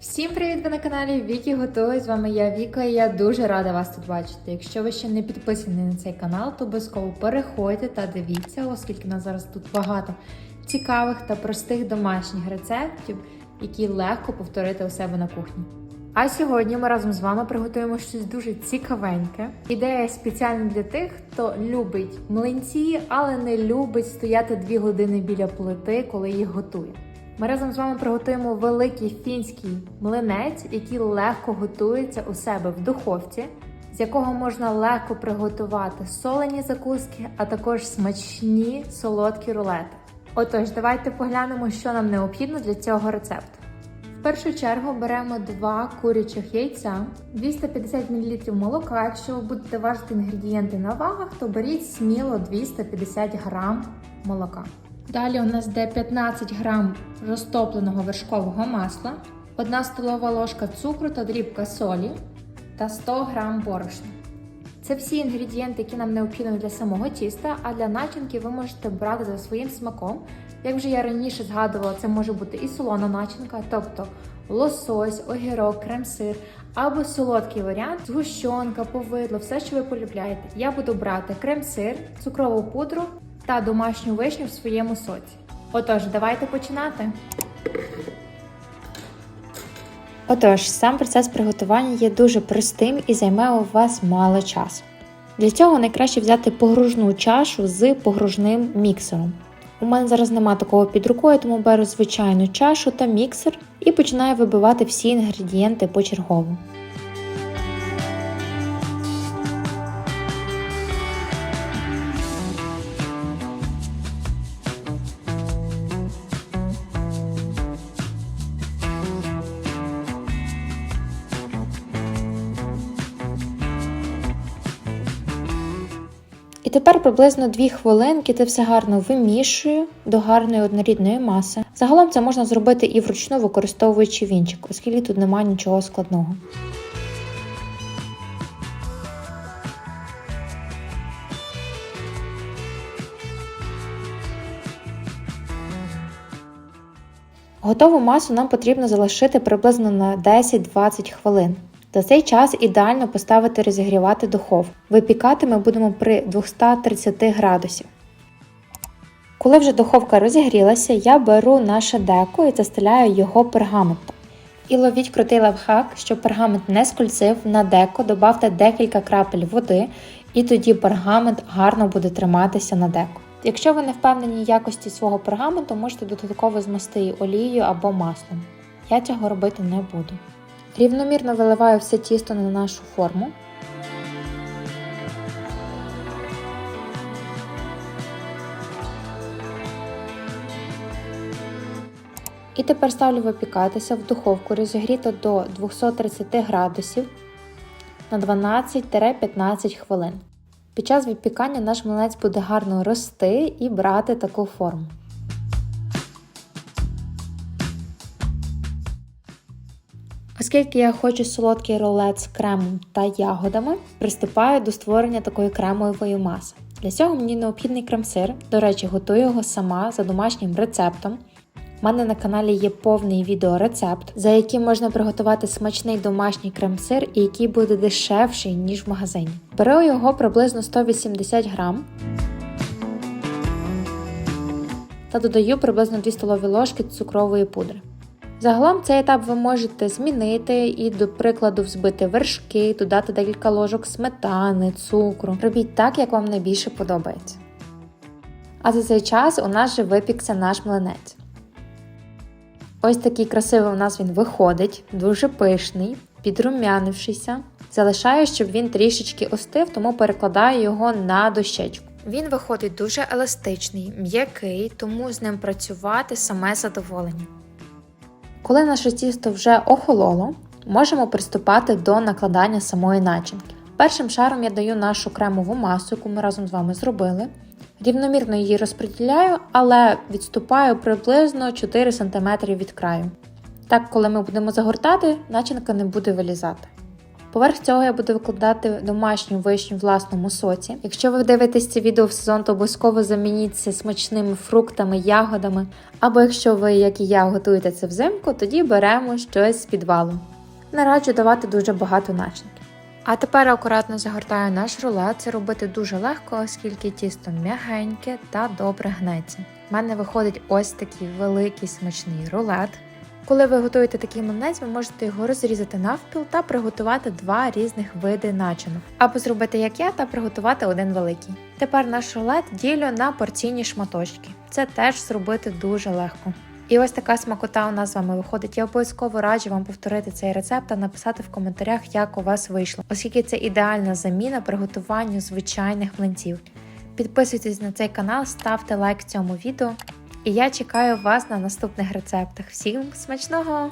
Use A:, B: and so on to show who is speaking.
A: Всім привіт! Ви на каналі Вікі Готує. З вами я Віка і я дуже рада вас тут бачити. Якщо ви ще не підписані на цей канал, то обов'язково переходьте та дивіться, оскільки у нас зараз тут багато цікавих та простих домашніх рецептів, які легко повторити у себе на кухні. А сьогодні ми разом з вами приготуємо щось дуже цікавеньке. Ідея спеціальна для тих, хто любить млинці, але не любить стояти дві години біля плити, коли їх готує. Ми разом з вами приготуємо великий фінський млинець, який легко готується у себе в духовці, з якого можна легко приготувати солені закуски, а також смачні солодкі рулети. Отож, давайте поглянемо, що нам необхідно для цього рецепту. В першу чергу беремо два курячих яйця, 250 мл молока. Якщо ви будете важити інгредієнти на вагах, то беріть сміло 250 г молока. Далі у нас йде 15 грам розтопленого вершкового масла, 1 столова ложка цукру та дрібка солі та 100 грам борошна. Це всі інгредієнти, які нам необхідні для самого тіста, а для начинки ви можете брати за своїм смаком. Як вже я раніше згадувала, це може бути і солона начинка, тобто лосось, огірок, крем-сир, або солодкий варіант, згущенка, повидло, все, що ви полюбляєте. Я буду брати крем-сир, цукрову пудру та домашню вишню в своєму соці. Отож, давайте починати. Отож, сам процес приготування є дуже простим і займе у вас мало часу. Для цього найкраще взяти погружну чашу з погружним міксером. У мене зараз нема такого під рукою, тому беру звичайну чашу та міксер і починаю вибивати всі інгредієнти почергово. І тепер приблизно 2 хвилинки це все гарно вимішую до гарної однорідної маси. Загалом це можна зробити і вручну використовуючи вінчик, оскільки тут немає нічого складного. Готову масу нам потрібно залишити приблизно на 10-20 хвилин. За цей час ідеально поставити розігрівати духовку. Випікати ми будемо при 230 градусів. Коли вже духовка розігрілася, я беру наше деко і застеляю його пергаментом. І ловіть крутий лайфхак, щоб пергамент не скользив на деко, додавте декілька крапель води, і тоді пергамент гарно буде триматися на деко. Якщо ви не впевнені якості свого пергаменту, можете додатково змести її олією або маслом. Я цього робити не буду. Рівномірно виливаю все тісто на нашу форму. І тепер ставлю випікатися в духовку розігріто до 230 градусів на 12-15 хвилин. Під час випікання наш млинець буде гарно рости і брати таку форму. Оскільки я хочу солодкий рулет з кремом та ягодами, приступаю до створення такої кремової маси. Для цього мені необхідний крем-сир. До речі, готую його сама за домашнім рецептом. У мене на каналі є повний відеорецепт, за яким можна приготувати смачний домашній крем-сир і який буде дешевший, ніж в магазині. Беру його приблизно 180 грам та додаю приблизно 2 столові ложки цукрової пудри. Загалом цей етап ви можете змінити і, до прикладу, взбити вершки, додати декілька ложок сметани, цукру. Робіть так, як вам найбільше подобається. А за цей час у нас вже випікся наш млинець. Ось такий красивий у нас він виходить, дуже пишний, підрумянившися. Залишаю, щоб він трішечки остив, тому перекладаю його на дощечку. Він виходить дуже еластичний, м'який, тому з ним працювати саме задоволення. Коли наше тісто вже охололо, можемо приступати до накладання самої начинки. Першим шаром я даю нашу кремову масу, яку ми разом з вами зробили. Рівномірно її розподіляю, але відступаю приблизно 4 см від краю. Так, коли ми будемо загортати, начинка не буде вилізати. Поверх цього я буду викладати домашню вишню в власному соці. Якщо ви дивитесь це відео в сезон, то обов'язково замініть це смачними фруктами, ягодами. Або якщо ви, як і я, готуєте це взимку, тоді беремо щось з підвалу. Не раджу давати дуже багато начинки. А тепер акуратно загортаю наш рулет. Це робити дуже легко, оскільки тісто м'ягеньке та добре гнеться. У мене виходить ось такий великий смачний рулет. Коли ви готуєте такий млинець, ви можете його розрізати навпіл та приготувати два різних види начинок. Або зробити як я та приготувати один великий. Тепер наш рулет ділю на порційні шматочки. Це теж зробити дуже легко. І ось така смакота у нас з вами виходить. Я обов'язково раджу вам повторити цей рецепт та написати в коментарях, як у вас вийшло, оскільки це ідеальна заміна приготуванню звичайних млинців. Підписуйтесь на цей канал, ставте лайк цьому відео. І я чекаю вас на наступних рецептах. Всім смачного!